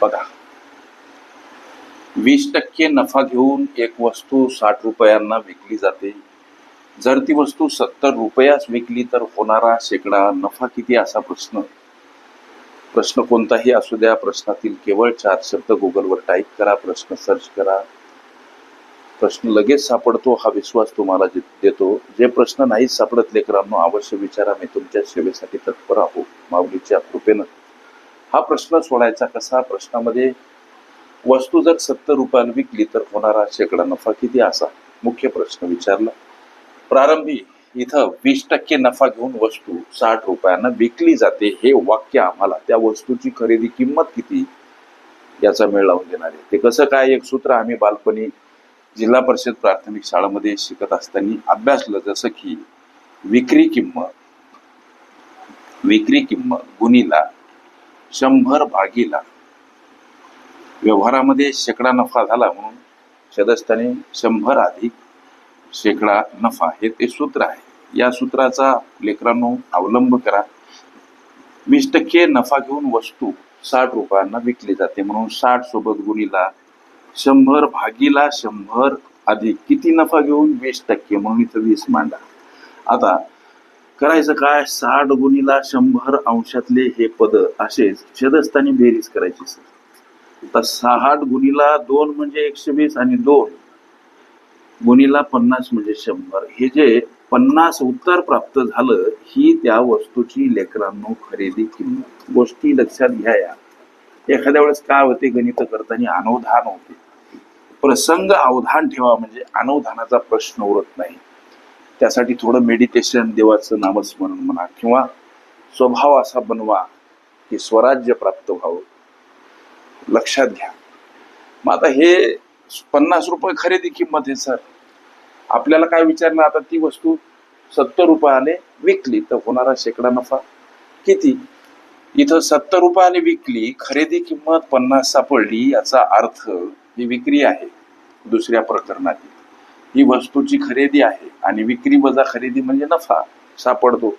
बघा. वीस टक्के नफा घेऊन एक वस्तू साठ रुपयांना विकली जाते. जर ती वस्तू सत्तर रुपयास विकली तर होणारा शेकडा नफा किती असा प्रश्न? प्रश्न कोणताही असू द्या प्रश्नातील केवळ चार शब्द गुगलवर टाईप करा प्रश्न सर्च करा. प्रश्न लगेच सापडतो हा विश्वास तुम्हाला जे- देतो. जे प्रश्न नाहीच सापडत लेकरांनो अवश्य विचारा मी तुमच्या सेवेसाठी तत्पर आहो माऊलीच्या कृपेनं. हा प्रश्न सोडायचा कसा? प्रश्नामध्ये वस्तू जर सत्तर रुपयाला विकली तर होणारा शेकडा नफा किती असा? मुख्य प्रश्न विचारला. प्रारंभी इथं वीस टक्के नफा घेऊन वस्तू साठ रुपयांना विकली जाते हे वाक्य आम्हाला त्या वस्तूची खरेदी किंमत किती याचा मेळ लावून देणार आहे. ते कसं काय? एक सूत्र आम्ही बालपणी जिल्हा परिषद प्राथमिक शाळेमध्ये शिकत असताना अभ्यासलं जसं की विक्री किंमत विक्री किंमत गुणीला शंभर भागीला. व्यवहारामध्ये शेकडा नफा झाला म्हणून सदस्याने शंभर अधिक शेकडा नफा हे ते सूत्र आहे. या सूत्राचा लेकरांनो अवलंब करा. वीस टक्के नफा घेऊन वस्तू साठ रुपयांना विकली जाते म्हणून साठ सोबत गुणीला शंभर भागीला शंभर अधिक किती नफा घेऊन वीस टक्के म्हणून इथं वीस मांडा. आता करायचं काय? साठ गुणीला शंभर अंशातले हे पद असेच छेदस्थानी बेरीज करायची सर आता साठ गुणीला दोन म्हणजे एकशे वीस आणि दोन गुणीला पन्नास म्हणजे शंभर. हे जे पन्नास उत्तर प्राप्त झालं ही त्या वस्तूची लेकरांनो खरेदी किंमत. गोष्टी लक्षात घ्या या एखाद्या वेळेस काय होते? गणित करताना अनवधान होते. प्रसंग अवधान ठेवा म्हणजे अनवधानाचा प्रश्न उरत नाही. त्यासाठी थोडं मेडिटेशन देवाचं नामस्मरण म्हणा किंवा स्वभाव असा बनवा की स्वराज्य प्राप्त व्हावं. लक्षात घ्या. मग आता हे पन्नास रुपये खरेदी किंमत आहे सर. आपल्याला काय विचारलं आता ती वस्तू सत्तर रुपयाने विकली तर होणारा शेकडा नफा किती? इथं सत्तर रुपयाने विकली खरेदी किंमत पन्नास सापडली याचा अर्थ ही विक्री आहे दुसऱ्या प्रकरणात. ही वस्तूची खरेदी आहे आणि विक्री वजा खरेदी म्हणजे नफा सापडतो.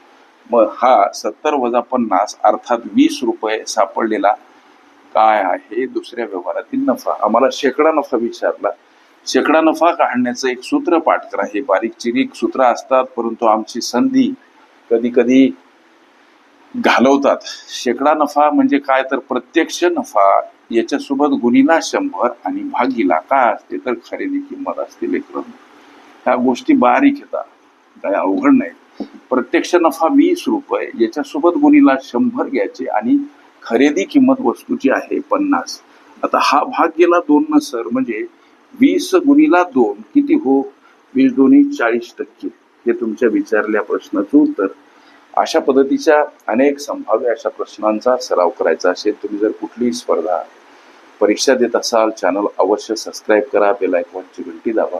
मग हा सत्तर वजा पन्नास अर्थात वीस रुपये सापडलेला काय आहे? दुसऱ्या व्यवहारातील नफा. आम्हाला शेकडा नफा विचारला. शेकडा नफा काढण्याचं एक सूत्र पाठ करा. हे बारीक चिरीक सूत्र असतात परंतु आमची संधी कधी कधी घालवतात. शेकडा नफा म्हणजे काय? तर प्रत्यक्ष नफा याच्यासोबत गुणीला शंभर आणि भागीला काय असते तर खरेदी किंमत असते लेकरं. ह्या गोष्टी बारीक येतात. काय अवघड नाही. प्रत्यक्ष नफा वीस रुपये याच्यासोबत गुणीला शंभर घ्यायचे आणि खरेदी किंमत वस्तूची आहे पन्नास. आता हा भाग गेला दोन न सर म्हणजे वीस गुणीला दोन किती हो? वीस दोन्ही चाळीस टक्के. हे तुमच्या विचारल्या प्रश्नाचं उत्तर. अशा पद्धतीच्या अनेक संभाव्य अशा प्रश्नांचा सराव करायचा असेल तुम्ही जर कुठलीही स्पर्धा परीक्षा देत असाल चॅनल अवश्य सबस्क्राईब करा बेल आयकॉनची घंटी दाबा.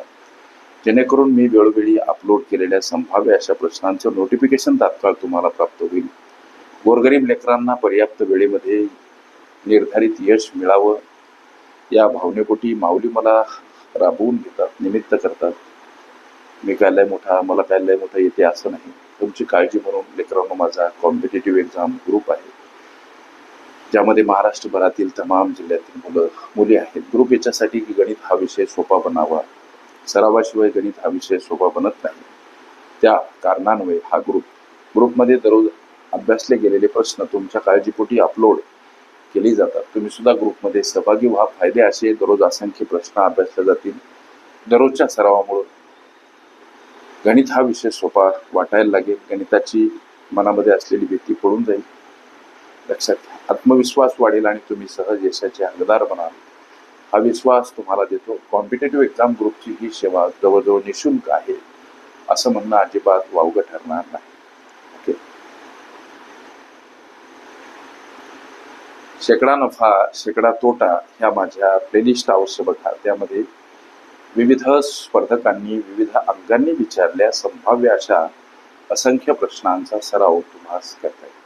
जेणेकरून मी वेळोवेळी अपलोड केलेल्या संभाव्य अशा प्रश्नांचं नोटिफिकेशन तात्काळ तुम्हाला प्राप्त होईल. गोरगरीब लेकरांना पर्याप्त वेळेमध्ये निर्धारित यश मिळावं. या भावनेपोटी माऊली मला राबवून घेतात निमित्त करतात. मी काय लय मोठा मला काय लय मोठा येते असं नाही. तुमची काळजी म्हणून लेकरांनो माझा कॉम्पिटेटिव्ह एक्झाम ग्रुप आहे. ज्यामध्ये महाराष्ट्रभरातील तमाम जिल्ह्यातील मुलं मुली आहेत. ग्रुप याच्यासाठी की गणित हा विषय सोपा बनावा. सरावाशिवाय गणित हा विषय सोपा बनत नाही. त्या कारणांमुळे हा ग्रुप ग्रुपमध्ये दररोज अभ्यासले गेलेले प्रश्न तुमच्या काळजीपोटी अपलोड केली जातात. तुम्ही सुद्धा ग्रुपमध्ये सहभागी व्हा. फायदे असे दररोज असंख्य प्रश्न अभ्यासले जातील. दररोजच्या सरावामुळे गणित हा विषय सोपा वाटायला लागेल. गणिताची मनामध्ये असलेली भीती पडून जाईल. लक्षात घ्या. आत्मविश्वास वाढेल आणि तुम्ही सहज यशाचे अंगदार बनाल. हा विश्वास तुम्हाला देतो. कॉम्पिटेटिव्ह एक्झाम ग्रुपची ही सेवा जवळजवळ निशुल्क आहे. असं म्हणणं अजिबात वावगं ठरणार नाही. ओके शेकडा नफा शेकडा तोटा ह्या माझ्या प्लेलिस्ट अवश्य बघा. त्यामध्ये विविध स्पर्धकांनी विविध अंगांनी विचारल्या संभाव्य अशा असंख्य प्रश्नांचा सराव तुम्हाला करता येईल.